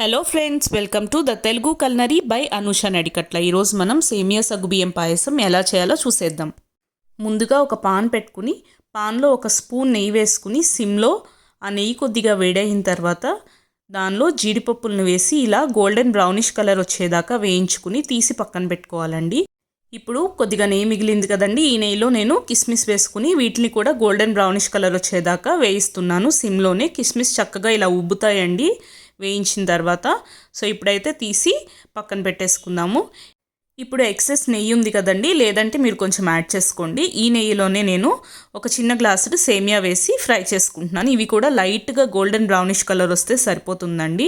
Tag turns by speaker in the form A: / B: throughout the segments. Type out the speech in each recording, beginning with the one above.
A: Hello friends welcome to the Telugu culinary by Anusha Nadikatla ఈరోజు మనం సేమియా సగుబియ్యం పాయసం ఎలా చేయాలో చూసేద్దాం. ముందుగా ఒక పాన్ పెట్టుకుని పాన్లో ఒక స్పూన్ నెయ్యి వేసుకుని సిమ్లో ఆ నెయ్యి కొద్దిగా వేడైన తర్వాత దానిలో జీడిపప్పులను వేసి ఇలా గోల్డెన్ బ్రౌనిష్ కలర్ వచ్చేదాకా వేయించుకుని తీసి పక్కన పెట్టుకోవాలండి. ఇప్పుడు కొద్దిగా నెయ్యి మిగిలింది కదండి ఈ నెయ్యిలో నేను కిస్మిస్ వేసుకుని వీటిని కూడా గోల్డెన్ బ్రౌనిష్ కలర్ వచ్చేదాకా వేయిస్తున్నాను. సిమ్లోనే కిస్మిస్ చక్కగా ఇలా ఉబ్బుతాయండి. వేయించిన తర్వాత సో ఇప్పుడైతే తీసి పక్కన పెట్టేసుకుందాము. ఇప్పుడు ఎక్సెస్ నెయ్యి ఉంది కదండి లేదంటే మీరు కొంచెం యాడ్ చేసుకోండి. ఈ నెయ్యిలోనే నేను ఒక చిన్న గ్లాసుడు సేమియా వేసి ఫ్రై చేసుకుంటున్నాను. ఇవి కూడా లైట్గా గోల్డెన్ బ్రౌనిష్ కలర్ వస్తే సరిపోతుందండి.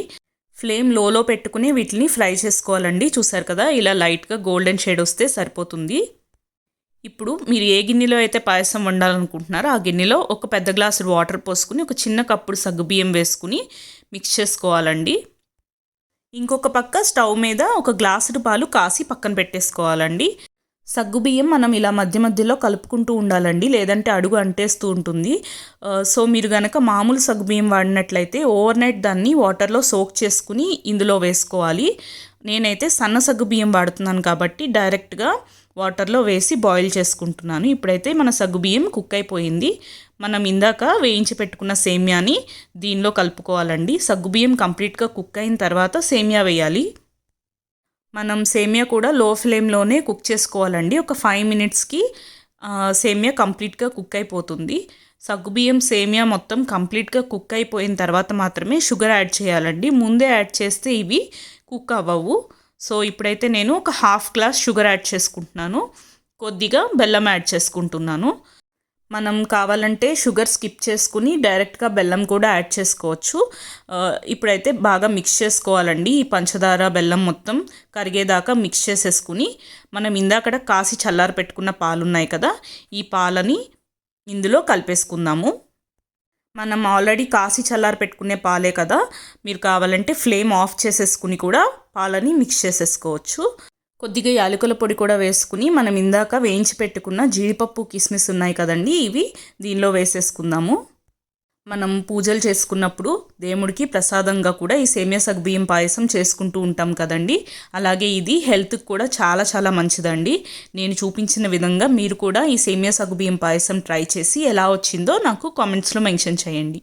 A: ఫ్లేమ్ లోలో పెట్టుకుని వీటిని ఫ్రై చేసుకోవాలండి. చూసారు కదా ఇలా లైట్గా గోల్డెన్ షేడ్ వస్తే సరిపోతుంది. ఇప్పుడు మీరు ఏ గిన్నెలో అయితే పాయసం వండాలనుకుంటున్నారో ఆ గిన్నెలో ఒక పెద్ద గ్లాసు వాటర్ పోసుకుని ఒక చిన్న కప్పుడు సగ్గుబియ్యం వేసుకుని మిక్స్ చేసుకోవాలండి. ఇంకొక పక్క స్టవ్ మీద ఒక గ్లాసుడు పాలు కాసి పక్కన పెట్టేసుకోవాలండి. సగ్గుబియ్యం మనం ఇలా మధ్య మధ్యలో కలుపుకుంటూ ఉండాలండి లేదంటే అడుగు అంటేస్తూ ఉంటుంది. సో మీరు కనుక మామూలు సగ్గుబియ్యం వాడినట్లయితే ఓవర్ నైట్ దాన్ని వాటర్లో సోక్ చేసుకుని ఇందులో వేసుకోవాలి. నేనైతే సన్న సగ్గుబియ్యం వాడుతున్నాను కాబట్టి డైరెక్ట్గా వాటర్లో వేసి బాయిల్ చేసుకుంటున్నాను. ఇప్పుడైతే మన సగ్గుబియ్యం కుక్ అయిపోయింది. మనం ఇందాక వేయించి పెట్టుకున్న సేమ్యాని దీనిలో కలుపుకోవాలండి. సగ్గుబియ్యం కంప్లీట్గా కుక్ అయిన తర్వాత సేమియా వేయాలి. మనం సేమియా కూడా లో ఫ్లేమ్లోనే కుక్ చేసుకోవాలండి. ఒక ఫైవ్ మినిట్స్కి సేమియా కంప్లీట్గా కుక్ అయిపోతుంది. సగ్గుబియ్యం సేమియా మొత్తం కంప్లీట్గా కుక్ అయిపోయిన తర్వాత మాత్రమే షుగర్ యాడ్ చేయాలండి. ముందే యాడ్ చేస్తే ఇవి కుక్ అవ్వవు. సో ఇప్పుడైతే నేను ఒక హాఫ్ గ్లాస్ షుగర్ యాడ్ చేసుకుంటున్నాను. కొద్దిగా బెల్లం యాడ్ చేసుకుంటున్నాను. మనం కావాలంటే షుగర్ స్కిప్ చేసుకుని డైరెక్ట్గా బెల్లం కూడా యాడ్ చేసుకోవచ్చు. ఇప్పుడైతే బాగా మిక్స్ చేసుకోవాలండి. ఈ పంచదార బెల్లం మొత్తం కరిగేదాకా మిక్స్ చేసేసుకుని మనం ఇందాకడ కాసి చల్లారి పెట్టుకున్న పాలు ఉన్నాయి కదా ఈ పాలని ఇందులో కలిపేసుకుందాము. మనం ఆల్రెడీ కాసి చల్లారి పెట్టుకునే పాలే కదా. మీరు కావాలంటే ఫ్లేమ్ ఆఫ్ చేసేసుకుని కూడా పాలని మిక్స్ చేసేసుకోవచ్చు. కొద్దిగా యాలకుల పొడి కూడా వేసుకుని మనం ఇందాక వేయించి పెట్టుకున్న జీడిపప్పు కిస్మిస్ ఉన్నాయి కదండి ఇవి దీనిలో వేసేసుకుందాము. మనం పూజలు చేసుకున్నప్పుడు దేవుడికి ప్రసాదంగా కూడా ఈ సేమియా సగ్బియ్యం పాయసం చేసుకుంటూ ఉంటాం కదండి. అలాగే ఇది హెల్త్కి కూడా చాలా చాలా మంచిదండి. నేను చూపించిన విధంగా మీరు కూడా ఈ సేమియా సగ్బియ్యం పాయసం ట్రై చేసి ఎలా వచ్చిందో నాకు కామెంట్స్లో మెన్షన్ చేయండి.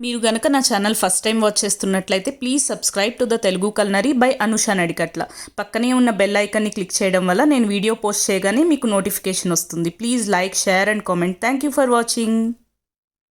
A: మీరు గనక నా ఛానల్ ఫస్ట్ టైం వాచ్ చేస్తున్నట్లయితే please subscribe to the Telugu culinary by Anusha Nadikatla. పక్కనే ఉన్న బెల్ ఐకాన్ని క్లిక్ చేయడం వల్ల నేను వీడియో పోస్ట్ చేయగానే మీకు నోటిఫికేషన్ వస్తుంది. Please like share and comment. Thank you for watching.